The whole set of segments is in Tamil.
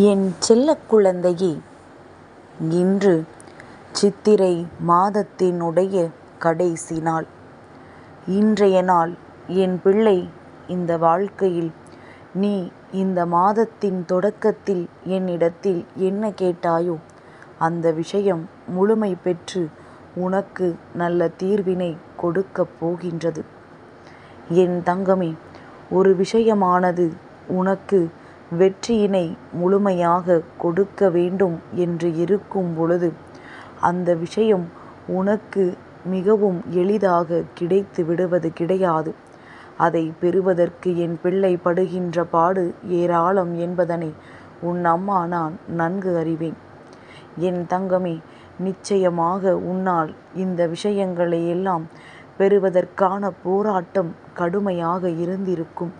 என் செல்ல குழந்தையே இன்று சித்திரை மாதத்தினுடைய கடைசி நாள். இன்றைய நாள் என் பிள்ளை இந்த வாழ்க்கையில் நீ இந்த மாதத்தின் தொடக்கத்தில் என்னிடத்தில் என்ன கேட்டாயோ அந்த விஷயம் முழுமை பெற்று உனக்கு நல்ல தீர்வினை கொடுக்கப் போகின்றது. என் தங்கமே ஒரு விஷயமானது உனக்கு வெற்றியினை முழுமையாக கொடுக்க வேண்டும் என்று இருக்கும் பொழுது அந்த விஷயம் உனக்கு மிகவும் எளிதாக கிடைத்து விடுவது கிடையாது. அதை பெறுவதற்கு என் பிள்ளை படுகின்ற பாடு ஏராளம் என்பதனை உன் அம்மா நான் நன்கு அறிவேன். என் தங்கமே நிச்சயமாக உன்னால் இந்த விஷயங்களை எல்லாம் பெறுவதற்கான போராட்டம் கடுமையாக இருந்திருக்கும்.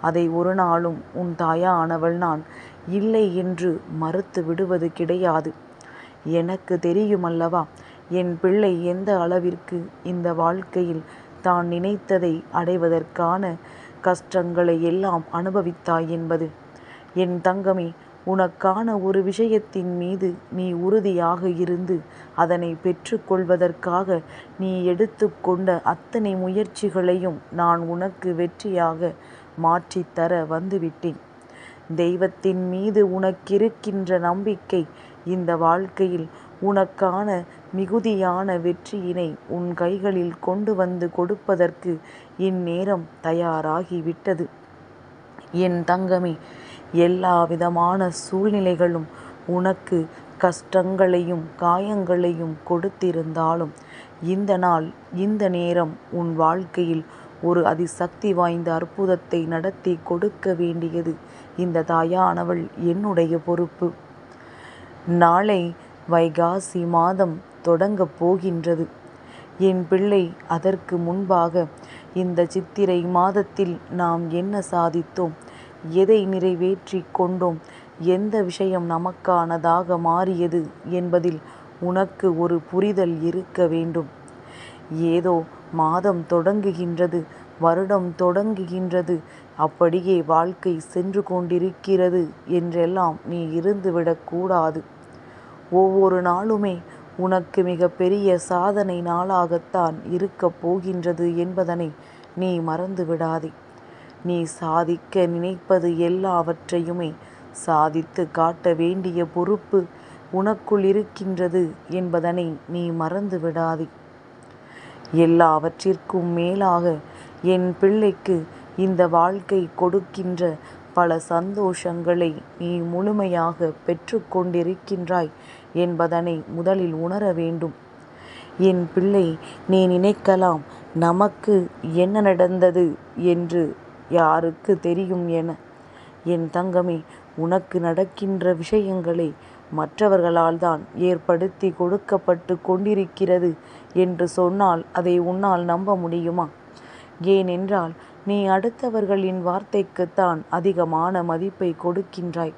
அதை ஒரு நாளும் உன் தாயானவள் நான் இல்லை என்று மறுத்து விடுவது கிடையாது. எனக்கு தெரியுமல்லவா என் பிள்ளை எந்த அளவிற்கு இந்த வாழ்க்கையில் தான் நினைத்ததை அடைவதற்கான கஷ்டங்களை எல்லாம் அனுபவித்தாய் என்பது. என் தங்கமே உனக்கான ஒரு விஷயத்தின் மீது நீ உறுதியாக இருந்து அதனை பெற்றுக்கொள்வதற்காக நீ எடுத்துக்கொண்ட அத்தனை முயற்சிகளையும் நான் உனக்கு வெற்றியாக மாற்றித்தர வந்துவிட்டேன். தெய்வத்தின் மீது உனக்கிருக்கின்ற நம்பிக்கை இந்த வாழ்க்கையில் உனக்கான மிகுதியான வெற்றியினை உன் கைகளில் கொண்டு வந்து கொடுப்பதற்கு இந்நேரம் தயாராகி விட்டது. என் தங்கமே எல்லா விதமான சூழ்நிலைகளும் உனக்கு கஷ்டங்களையும் காயங்களையும் கொடுத்திருந்தாலும் இந்த நாள் இந்த நேரம் உன் வாழ்க்கையில் ஒரு அதிசக்தி வாய்ந்த அற்புதத்தை நடத்தி கொடுக்க வேண்டியது இந்த தாயானவள் என்னுடைய பொறுப்பு. நாளை வைகாசி மாதம் தொடங்கப் போகின்றது. என் பிள்ளை அதற்கு முன்பாக இந்த சித்திரை மாதத்தில் நாம் என்ன சாதித்தோம் எதை நிறைவேற்றிக் கொண்டோம் எந்த விஷயம் நமக்கானதாக மாறியது என்பதில் உனக்கு ஒரு புரிதல் இருக்க வேண்டும். ஏதோ மாதம் தொடங்குகின்றது வருடம் தொடங்குகின்றது அப்படியே வாழ்க்கை சென்று கொண்டிருக்கிறது என்றெல்லாம் நீ இருந்துவிடக்கூடாது ஒவ்வொரு நாளுமே உனக்கு மிகப்பெரிய சாதனை நாளாகத்தான் இருக்கப் போகின்றது என்பதனை நீ மறந்து விடாதே. நீ சாதிக்க நினைப்பது எல்லாவற்றையுமே சாதித்து காட்ட வேண்டிய பொறுப்பு உனக்குள் இருக்கின்றது என்பதனை நீ மறந்து விடாதே. எல்லாவற்றிற்கும் மேலாக என் பிள்ளைக்கு இந்த வாழ்க்கை கொடுக்கின்ற பல சந்தோஷங்களை நீ முழுமையாக பெற்றுக்கொண்டிருக்கின்றாய் என்பதனை முதலில் உணர வேண்டும். என் பிள்ளை நீ நினைக்கலாம் நமக்கு என்ன நடந்தது என்று யாருக்கு தெரியும் என. என் தங்கமே உனக்கு நடக்கின்ற விஷயங்களை மற்றவர்களால் தான் ஏற்படுத்தி கொடுக்கப்பட்டு கொண்டிருக்கிறது என்று சொன்னால் அதை உன்னால் நம்ப முடியுமா? ஏனென்றால் நீ அடுத்தவர்களின் வார்த்தைக்குத்தான் அதிகமான மதிப்பை கொடுக்கின்றாய்.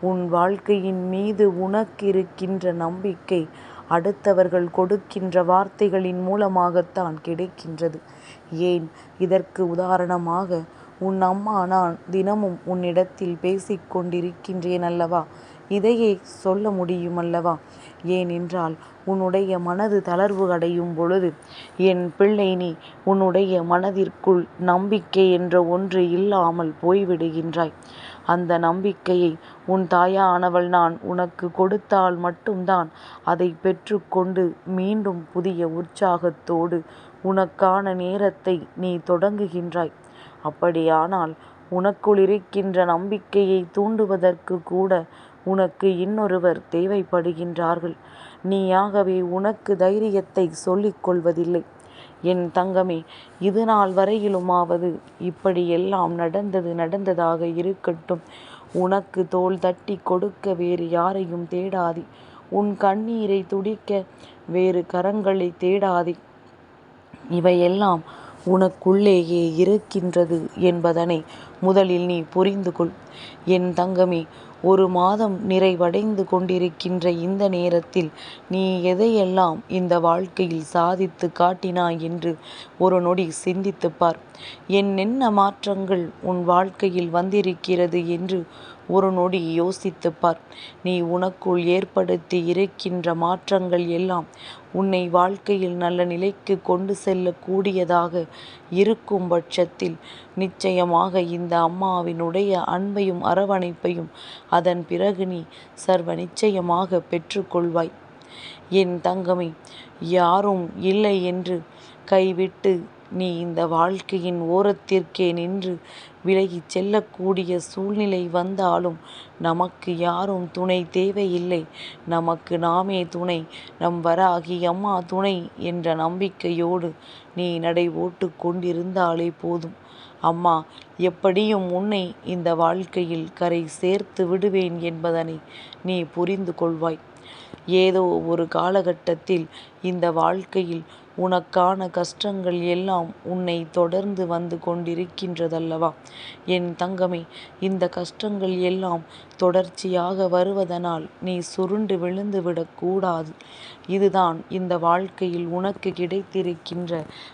உன் வாழ்க்கையின் மீது உனக்கிருக்கின்ற நம்பிக்கை அடுத்தவர்கள் கொடுக்கின்ற வார்த்தைகளின் மூலமாகத்தான் கிடைக்கின்றது. ஏன் இதற்கு உதாரணமாக உன் அம்மா நான் தினமும் உன்னிடத்தில் பேசிக் கொண்டிருக்கின்றேன் அல்லவா இதையே சொல்ல முடியுமல்லவா ஏனென்றால் உன்னுடைய மனது தளர்வு அடையும் பொழுது என் பிள்ளை நீ உன்னுடைய மனதிற்குள் நம்பிக்கை என்ற ஒன்று இல்லாமல் போய்விடுகின்றாய். அந்த நம்பிக்கையை உன் தாயானவள் நான் உனக்கு கொடுத்தால் மட்டும்தான் அதை பெற்றுக்கொண்டு மீண்டும் புதிய உற்சாகத்தோடு உனக்கான நேரத்தை நீ தொடங்குகின்றாய். அப்படியானால் உனக்குள் இருக்கின்ற நம்பிக்கையை தூண்டுவதற்கு கூட உனக்கு இன்னொருவர் தேவைப்படுகின்றார்கள். நீயாகவே உனக்கு தைரியத்தை சொல்லிக் கொள்வதில்லை. என் தங்கமே இதுநாள் வரையிலுமாவது இப்படியெல்லாம் நடந்தது நடந்ததாக இருக்கட்டும். உனக்கு தோல் தட்டி கொடுக்க வேறு யாரையும் தேடாதே. உன் கண்ணீரை துடிக்க வேறு கரங்களைத் தேடாதே. இவையெல்லாம் உனக்குள்ளேயே இருக்கின்றது என்பதனை முதலில் நீ புரிந்து கொள். என் தங்கமே ஒரு மாதம் நிறைவடைந்து கொண்டிருக்கின்ற இந்த நேரத்தில் நீ எதையெல்லாம் இந்த வாழ்க்கையில் சாதித்து காட்டினாய் என்று ஒரு நொடி சிந்தித்துப் பார். என்னென்ன மாற்றங்கள் உன் வாழ்க்கையில் வந்திருக்கிறது என்று ஒரு நொடி யோசித்துப் பார். நீ உனக்குள் ஏற்படுத்தி இருக்கின்ற மாற்றங்கள் எல்லாம் உன்னை வாழ்க்கையில் நல்ல நிலைக்கு கொண்டு செல்லக்கூடியதாக இருக்கும் பட்சத்தில் நிச்சயமாக இந்த அம்மாவினுடைய அன்பையும் அரவணைப்பையும் அதன் பிறகு நீ சர்வ நிச்சயமாக பெற்றுக்கொள்வாய் என் தங்கமே யாரும் இல்லை என்று கைவிட்டு நீ இந்த வாழ்க்கையின் ஓரத்திற்கே நின்று விலகிச் செல்லக்கூடிய சூழ்நிலை வந்தாலும் நமக்கு யாரும் துணை தேவையில்லை நமக்கு நாமே துணை நம் வராகி அம்மா துணை என்ற நம்பிக்கையோடு நீ நடை ஓட்டு கொண்டிருந்தாலே போதும். அம்மா எப்படியும் உன்னை இந்த வாழ்க்கையில் கரை சேர்த்து விடுவேன் என்பதனை நீ புரிந்து கொள்வாய். ஏதோ ஒரு காலகட்டத்தில் இந்த வாழ்க்கையில் உனக்கான கஷ்டங்கள் எல்லாம் உன்னை தொடர்ந்து வந்து கொண்டிருக்கின்றதல்லவா என் தங்கமே இந்த கஷ்டங்கள் எல்லாம் தொடர்ச்சியாக வருவதனால் நீ சுருண்டு விழுந்து விடக்கூடாது இதுதான் இந்த வாழ்க்கையில் உனக்கு கிடைத்திருக்கின்ற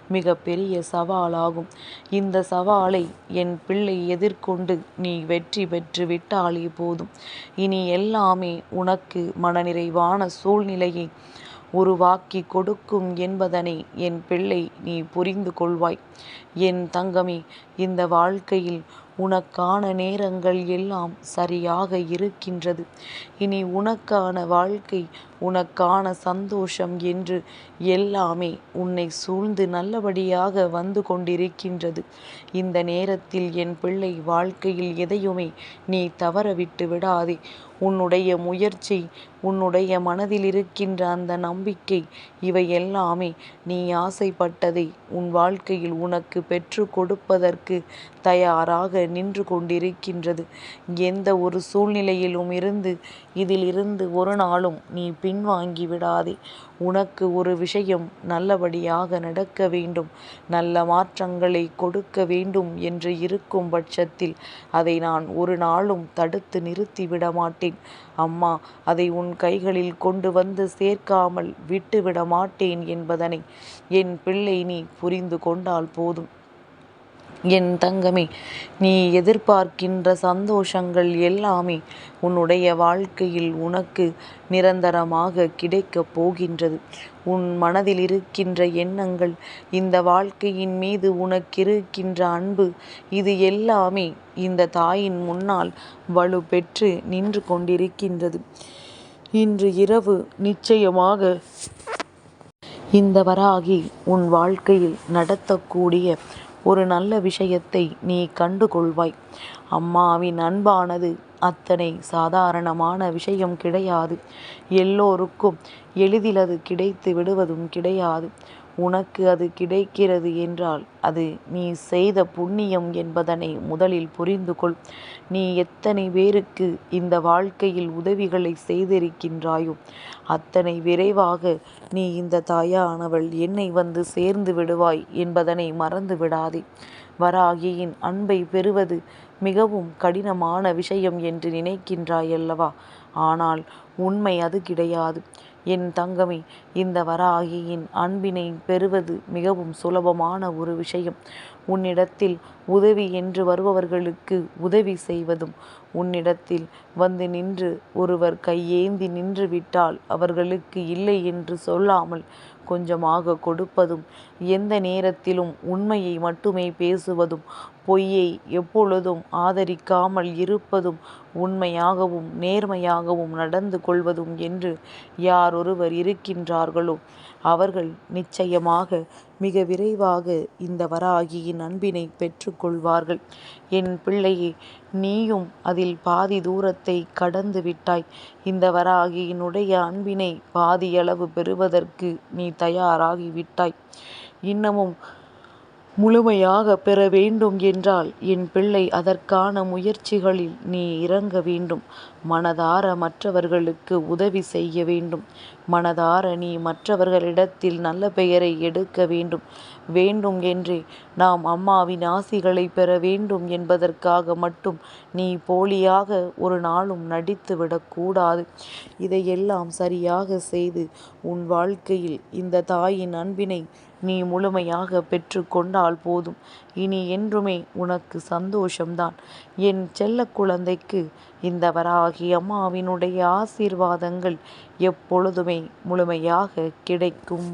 மிக பெரிய சவாலாகும். இந்த சவாலை என் பிள்ளை எதிர்கொண்டு நீ வெற்றி பெற்று விட்டாலே போதும். இனி எல்லாமே உனக்கு மனநிறைவான சூழ்நிலையை உருவாக்கி கொடுக்கும் என்பதனை என் பிள்ளை நீ புரிந்து கொள்வாய். என் தங்கமே இந்த வாழ்க்கையில் உனக்கான நேரங்கள் எல்லாம் சரியாக இருக்கின்றது. இனி உனக்கான வாழ்க்கை உனக்கான சந்தோஷம் என்று எல்லாமே உன்னை சூழ்ந்து நல்லபடியாக வந்து கொண்டிருக்கின்றது. இந்த நேரத்தில் என் பிள்ளை வாழ்க்கையில் எதையுமே நீ தவற விட்டு விடாதே. உன்னுடைய முயற்சி உன்னுடைய மனதில் இருக்கின்ற அந்த நம்பிக்கை இவை எல்லாமே நீ ஆசைப்பட்டதை உன் வாழ்க்கையில் உனக்கு பெற்று கொடுப்பதற்கு தயாராக நின்று கொண்டிருக்கின்றது. எந்த ஒரு சூழ்நிலையிலும் இருந்து இதிலிருந்து ஒரு நாளும் நீ பின்வாங்கி விடாதே. உனக்கு ஒரு விஷயம் நல்லபடியாக நடக்க வேண்டும் நல்ல மாற்றங்களை கொடுக்க வேண்டும் என்று இருக்கும் பட்சத்தில் அதை நான் ஒரு நாளும் தடுத்து நிறுத்தி விட மாட்டேன். அம்மா அதை உன் கைகளில் கொண்டு வந்து சேர்க்காமல் விட்டு விட மாட்டேன் என்பதனை என் பிள்ளை நீ புரிந்து கொண்டால் போதும். என் தங்கமே நீ எதிர்பார்க்கின்ற சந்தோஷங்கள் எல்லாமே உன்னுடைய வாழ்க்கையில் உனக்கு நிரந்தரமாக கிடைக்கப் போகின்றது. உன் மனதில் இருக்கின்ற எண்ணங்கள் இந்த வாழ்க்கையின் மீது உனக்கிருக்கின்ற அன்பு இது எல்லாமே இந்த தாயின் முன்னால் வலுப்பெற்று நின்று கொண்டிருக்கின்றது. இன்று இரவு நிச்சயமாக இந்த வராகி உன் வாழ்க்கையில் நடத்தக்கூடிய ஒரு நல்ல விஷயத்தை நீ கண்டு கொள்வாய். அம்மாவின் அன்பானது அத்தனை சாதாரணமான விஷயம் கிடையாது. எல்லோருக்கும் எளிதில் அது கிடைத்து விடுவதும் கிடையாது. உனக்கு அது கிடைக்கிறது என்றால் அது நீ செய்த புண்ணியம் என்பதனை முதலில் புரிந்து கொள். நீ எத்தனை பேருக்கு இந்த வாழ்க்கையில் உதவிகளை செய்திருக்கின்றாயோ அத்தனை விரைவாக நீ இந்த தாயானவள் என்னை வந்து சேர்ந்து விடுவாய் என்பதனை மறந்து விடாதே. வராகியின் அன்பை பெறுவது மிகவும் கடினமான விஷயம் என்று நினைக்கின்றாயல்லவா? ஆனால் உண்மை அது கிடையாது. என் தங்கமே இந்த வராகியின் அன்பினை பெறுவது மிகவும் சுலபமான ஒரு விஷயம். உன்னிடத்தில் உதவி என்று வருபவர்களுக்கு உதவி செய்வதும் உன்னிடத்தில் வந்து நின்று ஒருவர் கையேந்தி நின்று விட்டால் அவர்களுக்கு இல்லை என்று சொல்லாமல் கொஞ்சமாக கொடுப்பதும் எந்த நேரத்திலும் உண்மையை மட்டுமே பேசுவதும் பொய்யை எப்பொழுதும் ஆதரிக்காமல் இருப்பதும் உண்மையாகவும் நேர்மையாகவும் நடந்து கொள்வதும் என்று யார் யாரொருவர் இருக்கின்றார்களோ அவர்கள் நிச்சயமாக மிக விரைவாக இந்த வராகியின் அன்பினை பெற்றுக்கொள்வார்கள் என் பிள்ளையே நீயும் அதில் பாதி தூரத்தை கடந்து விட்டாய். இந்த வராகியினுடைய அன்பினை பாதியளவு பெறுவதற்கு நீ தயாராகிவிட்டாய் இன்னமும் முழுமையாக பெற வேண்டும் என்றால் என் பிள்ளை அதற்கான முயற்சிகளில் நீ இறங்க வேண்டும். மனதார மற்றவர்களுக்கு உதவி செய்ய வேண்டும். மனதார நீ மற்றவர்களிடத்தில் நல்ல பெயரை எடுக்க வேண்டும். வேண்டும் என்றே நாம் அம்மாவின் ஆசிகளை பெற வேண்டும் என்பதற்காக மட்டும் நீ போலியாக ஒரு நாளும் நடித்து விடக்கூடாது இதையெல்லாம் சரியாக செய்து உன் வாழ்க்கையில் இந்த தாயின் அன்பினை நீ முழுமையாக பெற்று கொண்டால் போதும் இனி என்றுமே உனக்கு சந்தோஷம்தான் என் செல்ல குழந்தைக்கு இந்த வராகி அம்மாவினுடைய ஆசீர்வாதங்கள் எப்பொழுதுமே முழுமையாக கிடைக்கும்.